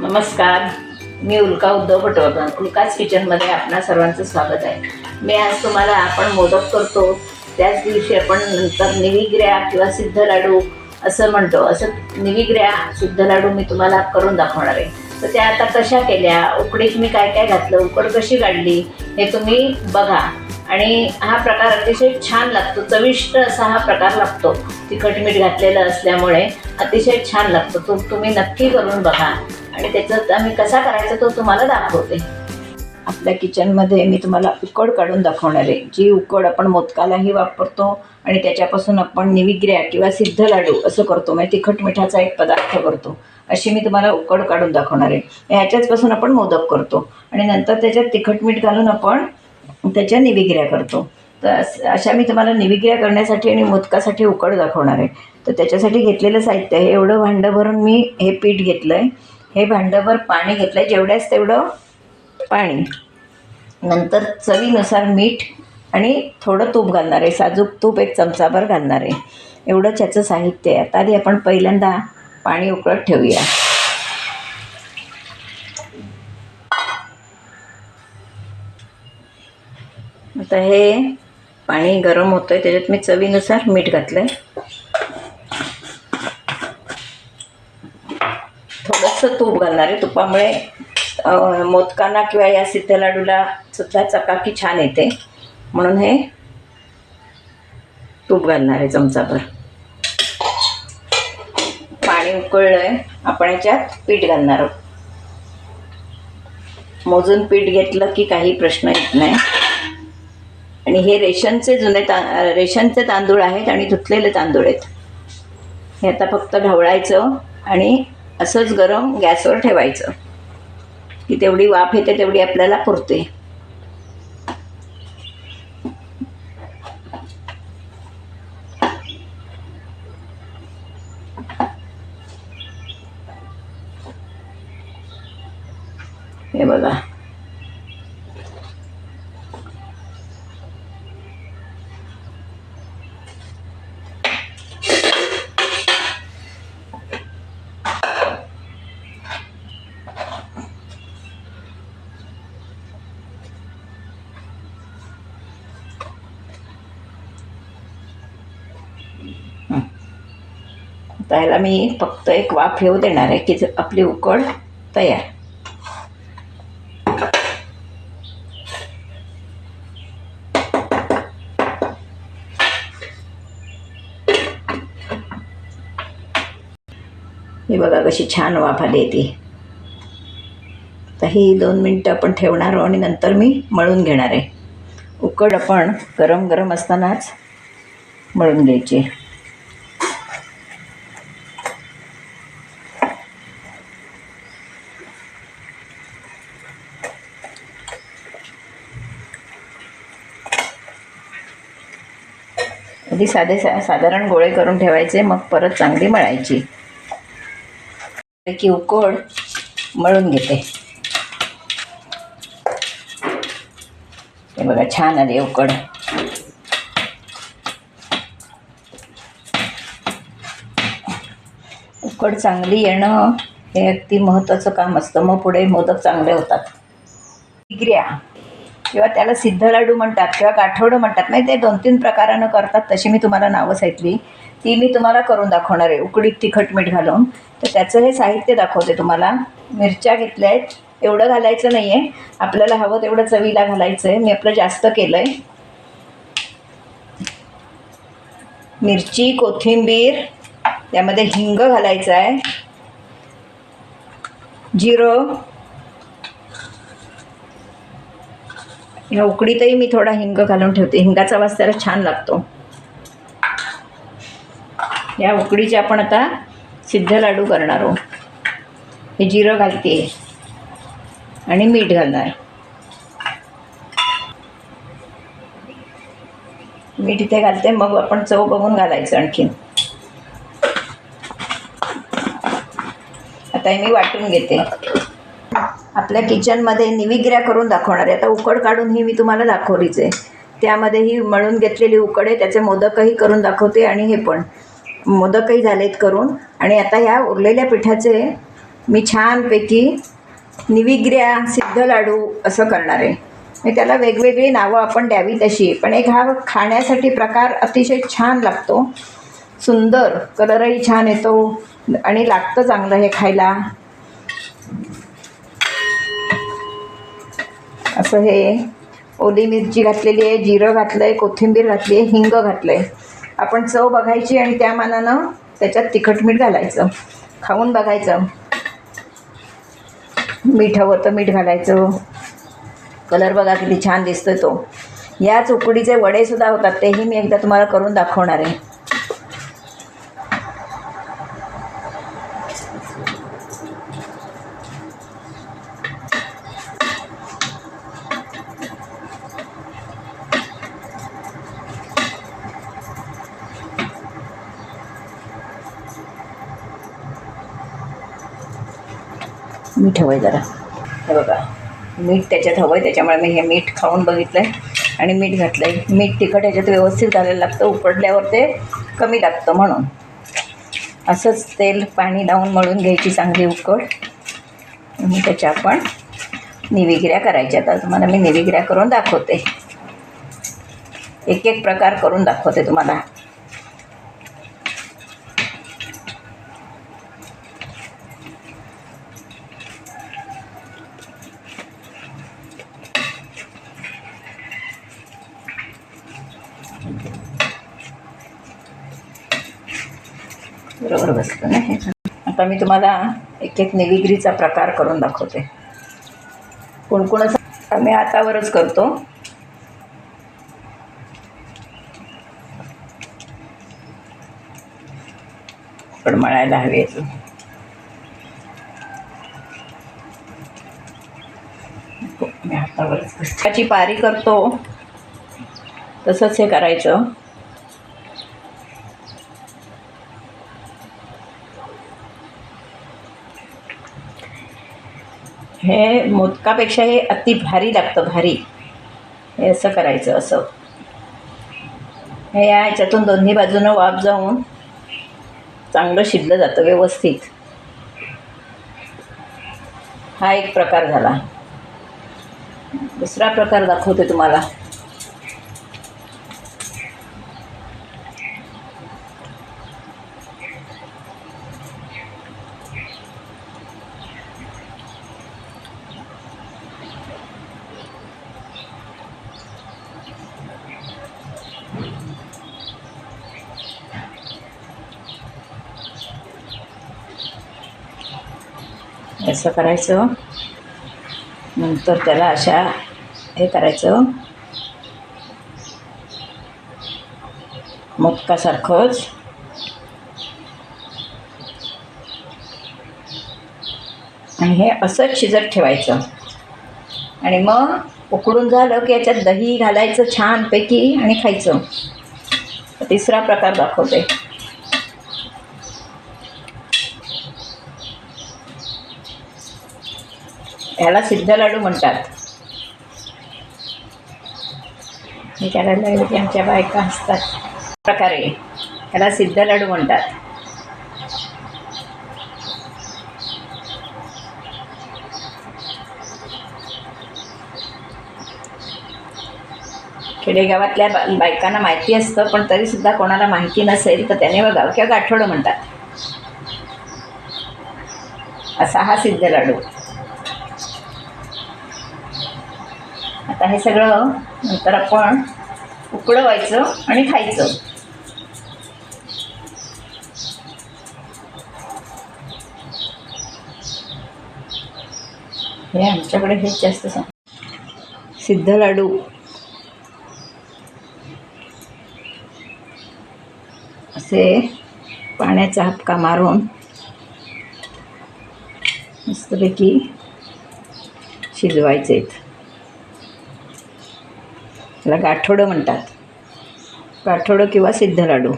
नमस्कार. मी उल्का उद्धव पटवर्धन. उल्काच किचनमध्ये आपणा सर्वांचं स्वागत आहे. मी आज तुम्हाला आपण मोदक करतो. त्याच दिवशी आपण नंतर निविग्र्या किंवा सिद्ध लाडू असं म्हणतो. असं निविग्र्या सिद्ध लाडू मी तुम्हाला करून दाखवणार आहे. तर त्या आता कशा केल्या? उकडीत मी काय काय घातलं? उकड कशी काढली? हे तुम्ही बघा. आणि हा प्रकार अतिशय छान लागतो. चविष्ट असा हा प्रकार लागतो. तिखट मीठ घातलेलं असल्यामुळे अतिशय छान लागतो. तो तुम्ही नक्की करून बघा. आणि त्याचं आम्ही कसा करायचा तो तुम्हाला दाखवते. आपल्या किचनमध्ये मी तुम्हाला उकड काढून दाखवणार आहे. जी उकड आपण मोदकालाही वापरतो आणि त्याच्यापासून आपण निविग्र्या किंवा सिद्ध लाडू असं करतो म्हणजे तिखट मिठाचा एक पदार्थ करतो अशी मी तुम्हाला उकड काढून दाखवणार आहे. ह्याच्याचपासून आपण मोदक करतो आणि नंतर त्याच्यात तिखट मीठ घालून आपण त्याच्या निविग्र्या करतो. तर अशा मी तुम्हाला निविग्र्या करण्यासाठी आणि मोदकासाठी उकड दाखवणार आहे. तर त्याच्यासाठी घेतलेलं साहित्य आहे. एवढं भांडं भरून मी हे पीठ घेतलं आहे हे भांडंभर पाणी घेतलं आहे जेवढ्याच तेवढं पाणी. नंतर चवीनुसार मीठ आणि थोडं तूप घालणार आहे. साजूक तूप एक चमचाभर घालणार आहे. एवढंच त्याचं साहित्य आहे. आता आधी आपण पहिल्यांदा पाणी उकळत ठेवूया. आता हे पाणी गरम होतं आहे त्याच्यात मी चवीनुसार मीठ घातलं आहे थोडंसं तूप घालणार आहे. तुपामुळे मोदकांना किंवा या सिद्ध लाडूला सुद्धा चकाकी छान येते. म्हणून हे तूप घालणार आहे चमचाभर. पाणी उकळलं आहे आपण याच्यात पीठ घालणार आहोत. मोजून पीठ घेतलं की काही प्रश्न येत नाही. आणि हे रेशनचे जुने ता रेशनचे तांदूळ आहेत आणि धुतलेले तांदूळ आहेत. हे आता फक्त ढवळायचं आणि असंच गरम गॅसवर ठेवायचं. की तेवढी वाफ येते तेवढी आपल्याला पुरते. हे बघा. त्याला मी फक्त एक वाफ येऊ देणार आहे की आपली उकड तयार. हे बघा कशी छान वाफ आली ती. तर ही दोन मिनटं आपण ठेवणार आहोत आणि नंतर मी मळून घेणार आहे. उकड आपण गरम गरम असतानाच मळून घ्यायची. आधी साधे सा साधारण गोळे करून ठेवायचे मग परत चांगली मळायची. की उकड मळून घेते. हे बघा छान आली उकड उकड चांगली येणं हे अगदी महत्त्वाचं काम असतं. मग पुढे मोदक चांगले होतात. डिग्र्या. किंवा त्याला सिद्ध लाडू म्हणतात किंवा गाठवडं म्हणतात नाही ते दोन तीन प्रकारानं करतात तशी मी तुम्हाला नावं सांगितली. ती मी तुम्हाला करून दाखवणार आहे उकडीत तिखट मीठ घालून. तर त्याचं हे साहित्य दाखवते तुम्हाला. मिरच्या घेतल्या आहेत एवढं घालायचं नाही आहे आपल्याला हवं तेवढं चवीला घालायचं आहे मी आपलं जास्त केलं आहे मिरची कोथिंबीर त्यामध्ये हिंग घालायचं आहे जिरं ह्या उकडीतही मी थोडा हिंग घालून ठेवते. हिंगाचा वास त्याला छान लागतो. या उकडीचे आपण आता सिद्ध लाडू करणार आहोत. हे जिरं घालते. आणि मीठ घालणार. मीठ इथे घालते मग आपण चव बघून घालायचं आणखीन. आता हे मी वाटून घेते. आपल्या किचनमध्ये निविग्र्या करून दाखवणार आहे. आता उकड काढून ही मी तुम्हाला दाखवलीच आहे. त्यामध्ये ही मळून घेतलेली उकड आहे त्याचे मोदकही करून दाखवते आणि हे पण. मोदकही झालेत करून. आणि आता ह्या उरलेल्या पिठाचे मी छानपैकी निविग्र्या सिद्ध लाडू असं करणार आहे. मी त्याला वेगवेगळी नावं आपण द्यावी तशी. पण एक हा खाण्यासाठी प्रकार अतिशय छान लागतो. सुंदर कलरही छान येतो आणि लागतं चांगलं हे खायला. असं हे ओली मिरची घातलेली आहे जिरं घातलं आहे कोथिंबीर घातली आहे हिंग घातलं आहे आपण चव बघायची आणि त्या मानानं त्याच्यात तिखट मीठ घालायचं. खाऊन बघायचं. मीठ हवं तर मीठ घालायचं. कलर बघा किती छान दिसतोय तो. याच उकडीचे वडेसुद्धा होतात तेही मी एकदा तुम्हाला करून दाखवणार आहे. मीठ हवं आहे जरा. हे बघा मीठ त्याच्यात हवं आहे त्याच्यामुळे मी हे मीठ खाऊन बघितलं आहे आणि मीठ घातलं आहे मीठ तिखट ह्याच्यात व्यवस्थित घालायला लागतं उकडल्यावर ते कमी लागतं म्हणून. असंच तेल पाणी लावून मळून घ्यायची चांगली उकड आणि त्याच्या आपण निविगिऱ्या करायच्या आता तुम्हाला मी निविगिऱ्या करून दाखवते. एक एक प्रकार करून दाखवते तुम्हाला बरोबर बसलं ना हे आता मी तुम्हाला एक एक निविग्रीचा प्रकार करून दाखवते. कोणकोण असं आम्ही हातावरच करतो. पण मळायला हवी अजून. मी हातावरच पारी करतो. तसंच हे करायचं. हे मोदकापेक्षा हे अति भारी लागतं भारी. हे असं करायचं असं. हे या ह्याच्यातून दोन्ही बाजूनं वाफ जाऊन चांगलं शिजलं जातं व्यवस्थित. हा एक प्रकार झाला. दुसरा प्रकार दाखवते तुम्हाला. असं करायचं? नंतर त्याला अशा हे करायचं. मोदकासारखंच आणि हे असंच शिजत ठेवायचं. आणि मग उकडून झालं की याच्यात दही घालायचं छानपैकी आणि खायचं. तिसरा प्रकार दाखवते. ह्याला सिद्ध लाडू म्हणतात. हे करायला लागले की आमच्या बायका असतात प्रकारे ह्याला सिद्ध लाडू म्हणतात. खेडेगावातल्या बा बायकांना माहिती असतं पण तरीसुद्धा कोणाला माहिती नसेल तर त्याने बघावं किंवा गाठोडं म्हणतात. असा हा सिद्ध लाडू. आता हे सगळं नंतर आपण उकडवायचं आणि खायचं. हे आमच्याकडे हेच जास्त सांग सिद्ध लाडू. असे पाण्याचा हपका मारून मस्तपैकी शिजवायचे आहेत. त्याला गाठोडं म्हणतात. गाठोडं किंवा सिद्ध लाडू.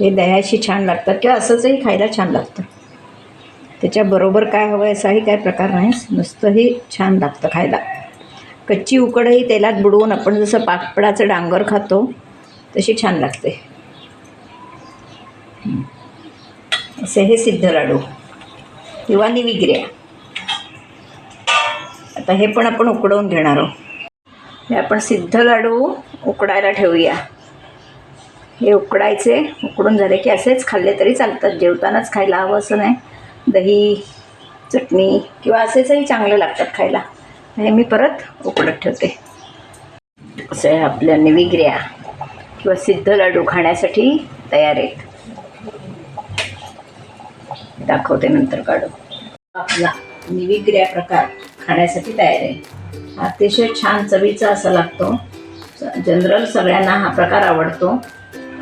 हे दह्याशी छान लागतात किंवा असंचही खायला छान लागतं. त्याच्याबरोबर काय हवं आहे असाही काय प्रकार नाही. नुसतंही छान लागतं खायला. कच्ची उकडही तेलात बुडवून आपण जसं पापडाचं डांगर खातो तशी छान लागते. असे हे सिद्ध लाडू. किंवा निविग्र्या आता हे पण आपण उकडवून घेणार आहोत. हे आपण सिद्ध लाडू उकडायला ठेवूया. हे उकडायचे उकडून झाले की असेच खाल्ले तरी चालतात. जेवतानाच खायला हवं असं नाही. दही चटणी किंवा असेचही चांगले लागतात खायला. हे मी परत उकडत ठेवते. असं आपल्या निविग्र्या किंवा सिद्ध लाडू खाण्यासाठी तयार आहेत. दाखवते नंतर काढू. आपला निविग्र्या प्रकार खाण्यासाठी तयार आहे. अतिशय छान चवीचा असा लागतो. जनरल सगळ्यांना हा प्रकार आवडतो.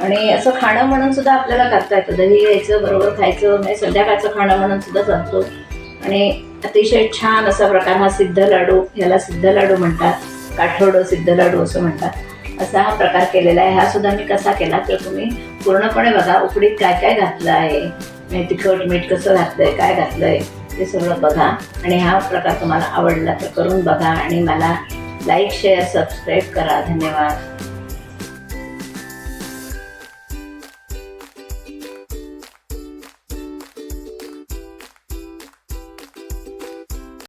आणि असं खाणं म्हणून सुद्धा आपल्याला करता येतं. दही घ्यायचं बरोबर खायचं म्हणजे संध्याकाळचं खाणं म्हणून सुद्धा चालतो आणि अतिशय छान असा प्रकार हा सिद्ध लाडू याला सिद्ध लाडू म्हणतात. काठोडो सिद्ध लाडू असं म्हणतात. असा हा प्रकार केलेला आहे. हा सुद्धा मी कसा केला तर तुम्ही पूर्णपणे बघा उकडीत काय काय घातलं आहे. म्हणजे तिखट मीठ कसं घातलं आहे काय घातलं आहे ते सगळं बघा. आणि हा प्रकार तुम्हाला आवडला तर करून बघा आणि मला लाईक शेअर सबस्क्राईब करा. धन्यवाद.